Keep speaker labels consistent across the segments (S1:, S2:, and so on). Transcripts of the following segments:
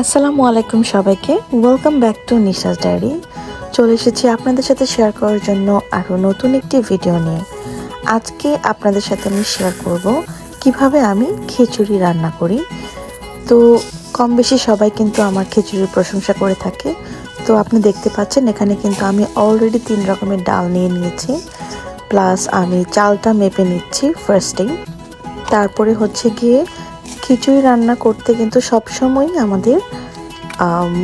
S1: আসসালামু আলাইকুম সবাইকে। Welcome back to Nisha's diary চলে এসেছি আপনাদের সাথে শেয়ার করার জন্য আরও নতুন একটি ভিডিও নিয়ে। আজকে আপনাদের সাথে আমি শেয়ার করব কীভাবে আমি খিচুড়ি রান্না করি। তো কম বেশি সবাই কিন্তু আমার খিচুড়ির প্রশংসা করে থাকে। তো আপনি দেখতে পাচ্ছেন, এখানে কিন্তু আমি অলরেডি তিন রকমের ডাল নিয়ে নিয়েছি। প্লাস আমি চালটা মেপে নিচ্ছি ফার্স্টেই তারপরে হচ্ছে গিয়ে খিচুড়ি রান্না করতে কিন্তু সবসময় আমাদের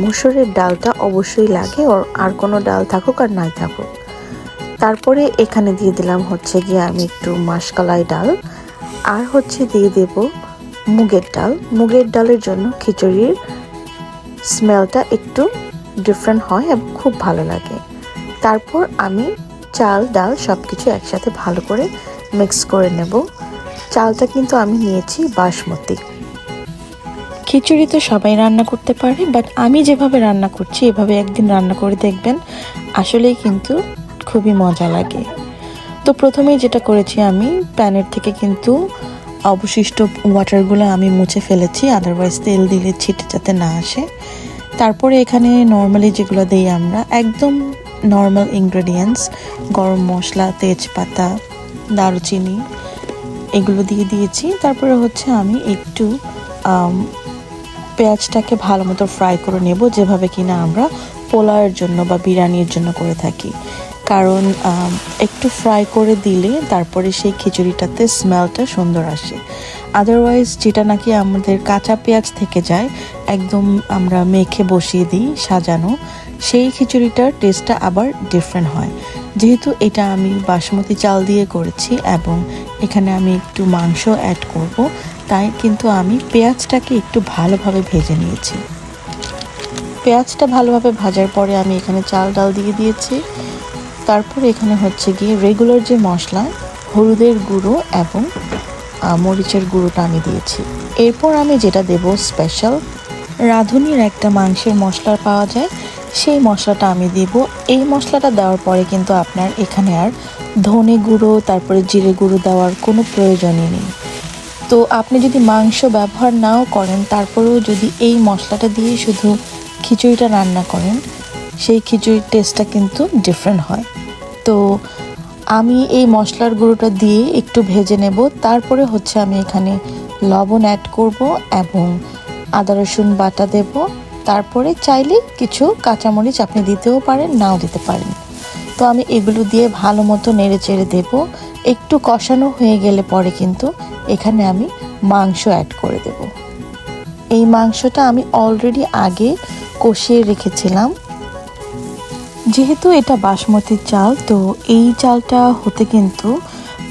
S1: মুসুরের ডালটা অবশ্যই লাগে, ওর আর কোনো ডাল থাকুক আর নাই থাকুক। তারপরে এখানে দিয়ে দিলাম হচ্ছে গিয়ে আমি একটু মাসকলাই ডাল, আর হচ্ছে দিয়ে দেব মুগের ডাল। মুগের ডালের জন্য খিচুড়ির স্মেলটা একটু ডিফারেন্ট হয় এবং খুব ভালো লাগে। তারপর আমি চাল, ডাল সব কিছু একসাথে ভালো করে মিক্স করে নেব। চালটা কিন্তু আমি নিয়েছি বাসমতি। খিচুড়ি তো সবাই রান্না করতে পারে বাট আমি যেভাবে রান্না করছি, এভাবে একদিন রান্না করে দেখবেন, আসলেই কিন্তু খুবই মজা লাগে। তো প্রথমেই যেটা করেছি আমি, প্যানের থেকে কিন্তু অবশিষ্ট ওয়াটারগুলো আমি মুছে ফেলেছি আদারওয়াইজ তেল দিলে ছিটে যাতে না আসে। তারপরে এখানে নর্মালি যেগুলো দিই আমরা, একদম নর্মাল ইনগ্রেডিয়েন্টস গরম মশলা, তেজপাতা, দারুচিনি এগুলো দিয়ে দিয়েছি। তারপরে হচ্ছে আমি একটু পেঁয়াজটাকে ভালো মতো ফ্রাই করে নেব, যেভাবে কিনা আমরা পোলাওয়ের জন্য বা বিরিয়ানির জন্য করে থাকি। কারণ একটু ফ্রাই করে দিলে তারপরে সেই খিচুড়িটাতে স্মেলটা সুন্দর আসে। আদারওয়াইজ যেটা নাকি আমাদের কাঁচা পেঁয়াজ থেকে যায়, একদম আমরা মেখে বসিয়ে দিই সাজানো সেই খিচুড়িটার টেস্টটা আবার ডিফারেন্ট হয়। যেহেতু এটা আমি বাসমতি চাল দিয়ে করেছি এবং এখানে আমি একটু মাংস অ্যাড করব, তাই কিন্তু আমি পেঁয়াজটাকে একটু ভালোভাবে ভেজে নিয়েছি। পেঁয়াজটা ভালোভাবে ভাজার পরে আমি এখানে চাল ডাল দিয়ে দিয়েছি। তারপর এখানে হচ্ছে গিয়ে রেগুলার যে মশলা, হলুদের গুঁড়ো এবং মরিচের গুঁড়োটা আমি দিয়েছি। এরপর আমি যেটা দেব স্পেশাল রাঁধুনির একটা মাংসের মশলা পাওয়া যায়। সেই মশলাটা আমি দেব। এই মশলাটা দেওয়ার পরে কিন্তু আপনার এখানে আর ধনে গুঁড়ো, তারপরে জিরে গুঁড়ো দেওয়ার কোনো প্রয়োজনই নেই। তো আপনি যদি মাংস ব্যবহার নাও করেন, তারপরেও যদি এই মশলাটা দিয়ে শুধু খিচুড়িটা রান্না করেন, সেই খিচুড়ির টেস্টটা কিন্তু ডিফারেন্ট হয়। তো আমি এই মশলার গুঁড়োটা দিয়ে একটু ভেজে নেব। তারপরে হচ্ছে আমি এখানে লবণ অ্যাড করব এবং আদা রসুন বাটা দেব। তারপরে চাইলে কিছু কাঁচামরিচ আপনি দিতেও পারেন, নাও দিতে পারেন। তো আমি এগুলো দিয়ে ভালো মতো নেড়ে চেড়ে দেবো। একটু কষানো হয়ে গেলে পরে কিন্তু এখানে আমি মাংস অ্যাড করে দেব। এই মাংসটা আমি অলরেডি আগে কষিয়ে রেখেছিলাম। যেহেতু এটা বাসমতি চাল, তো এই চালটা হতে কিন্তু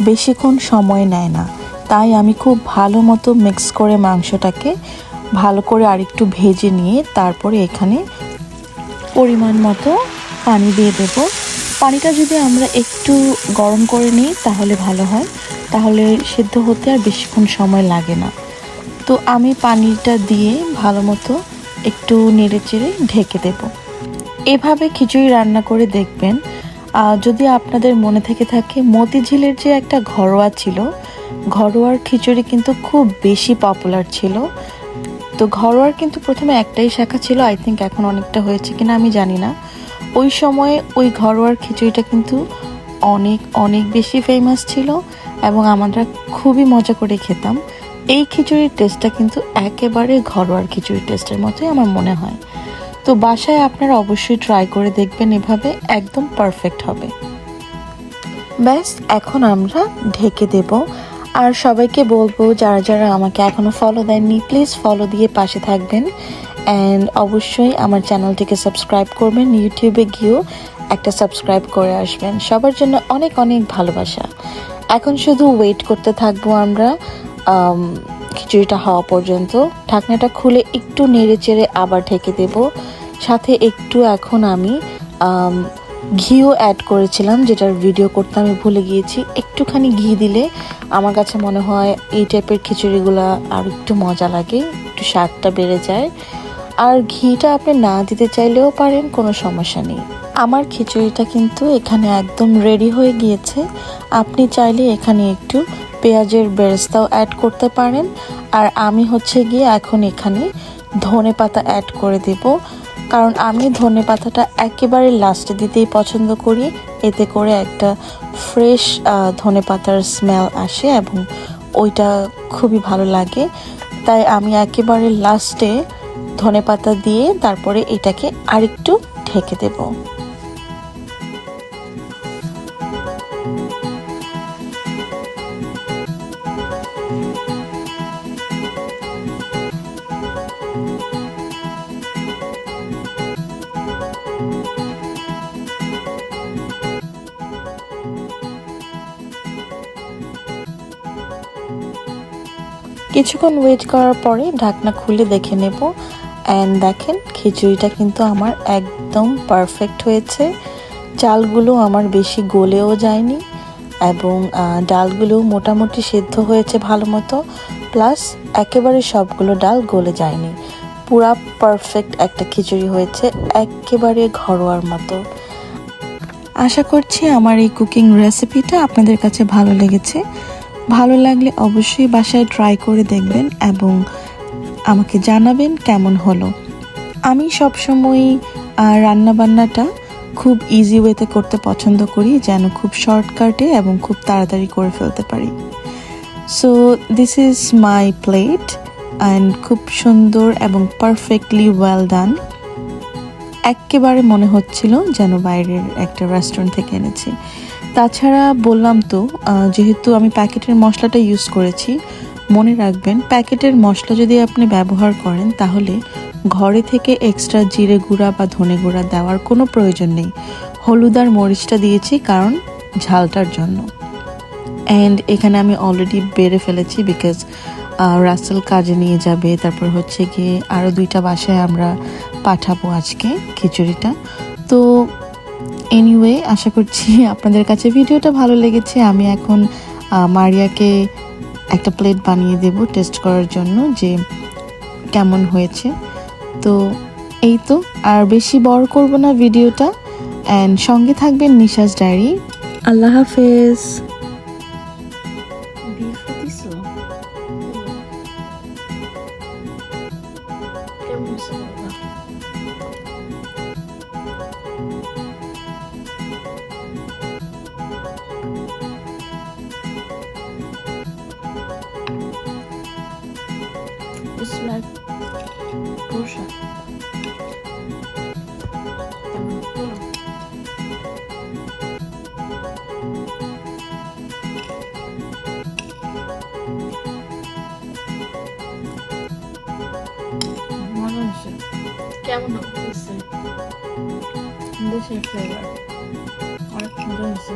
S1: বেশিক্ষণ সময় নেয় না। তাই আমি খুব ভালো মতো মিক্স করে মাংসটাকে ভালো করে আরেকটু ভেজে নিয়ে তারপরে এখানে পরিমাণ মতো পানি দিয়ে দেব। পানিটা যদি আমরা একটু গরম করে নিই তাহলে ভালো হয়। তাহলে সেদ্ধ হতে আর বেশিক্ষণ সময় লাগে না। তো আমি পানিটা দিয়ে ভালো মতো একটু নেড়ে চেড়ে ঢেকে দেব। এভাবে খিচুড়ি রান্না করে দেখবেন। যদি আপনাদের মনে থেকে থাকে, মতিঝিলের যে একটা ঘরোয়া ছিল, ঘরোয়ার খিচুড়ি কিন্তু খুব বেশি পপুলার ছিল। তো ঘরোয়ার কিন্তু প্রথমে একটাই শাখা ছিল আই থিঙ্ক এখন অনেকটা হয়েছে কিনা আমি জানি না। ওই সময়ে ওই ঘরোয়ার খিচুড়িটা কিন্তু অনেক অনেক বেশি ফেমাস ছিল এবং আমরা খুবই মজা করে খেতাম। এই খিচুড়ির টেস্টটা কিন্তু একেবারে ঘরোয়ার খিচুড়ির টেস্টের মতোই আমার মনে হয়। তো বাসায় আপনারা অবশ্যই ট্রাই করে দেখবেন, এভাবে একদম পারফেক্ট হবে। ব্যাস, এখন আমরা ঢেকে দেব আর সবাইকে বলব যারা যারা আমাকে এখনও ফলো দেননি প্লিজ ফলো দিয়ে পাশে থাকবেন। অ্যান্ড অবশ্যই আমার চ্যানেলটিকে সাবস্ক্রাইব করবেন ইউটিউবে গিয়েও একটা সাবস্ক্রাইব করে আসবেন। সবার জন্য অনেক অনেক ভালোবাসা। এখন শুধু ওয়েট করতে থাকব আমরা খিচুড়িটা হওয়া পর্যন্ত। ঢাকনাটা খুলে একটু নেড়ে চেড়ে আবার ঢেকে দেব। সাথে একটু এখন আমি আম, ঘিও অ্যাড করেছিলাম, যেটার ভিডিও করতে আমি ভুলে গিয়েছি। একটুখানি ঘি দিলে আমার কাছে মনে হয় এই টাইপের খিচুড়িগুলো আর একটু মজা লাগে, একটু স্বাদটা বেড়ে যায়। আর ঘিটা আপনি না দিতে চাইলেও পারেন, কোনো সমস্যা নেই। আমার খিচুড়িটা কিন্তু এখানে একদম রেডি হয়ে গিয়েছে। আপনি চাইলে এখানে একটু পেঁয়াজের বেরেস্তাও অ্যাড করতে পারেন। আর আমি হচ্ছে গিয়ে এখন এখানে ধনে পাতা অ্যাড করে দেব। কারণ আমি ধনে পাতাটা একেবারে লাস্টে দিতেই পছন্দ করি। এতে করে একটা ফ্রেশ ধনে পাতার স্মেল আসে এবং ওইটা খুবই ভালো লাগে। তাই আমি একেবারে লাস্টে ধনে পাতা দিয়ে তারপরে এটাকে আরেকটু ঢেকে দেবো। কিছুক্ষণ ওয়েট করার পরে ঢাকনা খুলে দেখে নেব। অ্যান্ড দেখেন, খিচুড়িটা কিন্তু আমার একদম পারফেক্ট হয়েছে। চালগুলো আমার বেশি গলেও যায়নি এবং ডালগুলো মোটামুটি সেদ্ধ হয়েছে ভালো মতো। প্লাস একেবারে সবগুলো ডাল গলে যায়নি। পুরা পারফেক্ট একটা খিচুড়ি হয়েছে একেবারে ঘরোয়ার মতো। আশা করছি আমার এই কুকিং রেসিপিটা আপনাদের কাছে ভালো লেগেছে। ভালো লাগলে অবশ্যই বাসায় ট্রাই করে দেখবেন এবং আমাকে জানাবেন কেমন হলো। আমি সবসময়ই রান্না বান্নাটা খুব ইজি ওয়েতে করতে পছন্দ করি, যেন খুব শর্টকাটে এবং খুব তাড়াতাড়ি করে ফেলতে পারি। So this is my plate and খুব সুন্দর এবং পারফেক্টলি ওয়েল ডান একেবারে মনে হচ্ছিল যেন বাইরের একটা রেস্টুরেন্ট থেকে এনেছি। তাছাড়া বললাম তো যেহেতু আমি প্যাকেটের মশলাটা ইউজ করেছি, মনে রাখবেন প্যাকেটের মশলা যদি আপনি ব্যবহার করেন, তাহলে ঘরে থেকে এক্সট্রা জিরে গুঁড়া বা ধনে গুঁড়া দেওয়ার কোনো প্রয়োজন নেই। হলুদ আর মরিচটা দিয়েছি কারণ ঝালটার জন্য। অ্যান্ড এখানে আমি অলরেডি বেড়ে ফেলেছি বিকজ রাসেল কাজে নিয়ে যাবে, তারপর হচ্ছে গিয়ে আরও দুইটা বাসায় আমরা পাঠাবো আজকে খিচুড়িটা। তো এনিওয়ে আশা করছি আপনাদের কাছে ভিডিওটা ভালো লেগেছে। আমি এখন মারিয়াকে একটা প্লেট বানিয়ে দেব টেস্ট করার জন্য যে কেমন হয়েছে। তো এই তো আর বেশি বড় করব না ভিডিওটা। অ্যান্ড সঙ্গে থাকবেন নিশাস ডায়েরি। আল্লাহ হাফেজ। It's like Russia. মজা হয়েছে
S2: কেমন হয়েছে
S1: দেশের ফ্লেভার অনেক মজা হয়েছে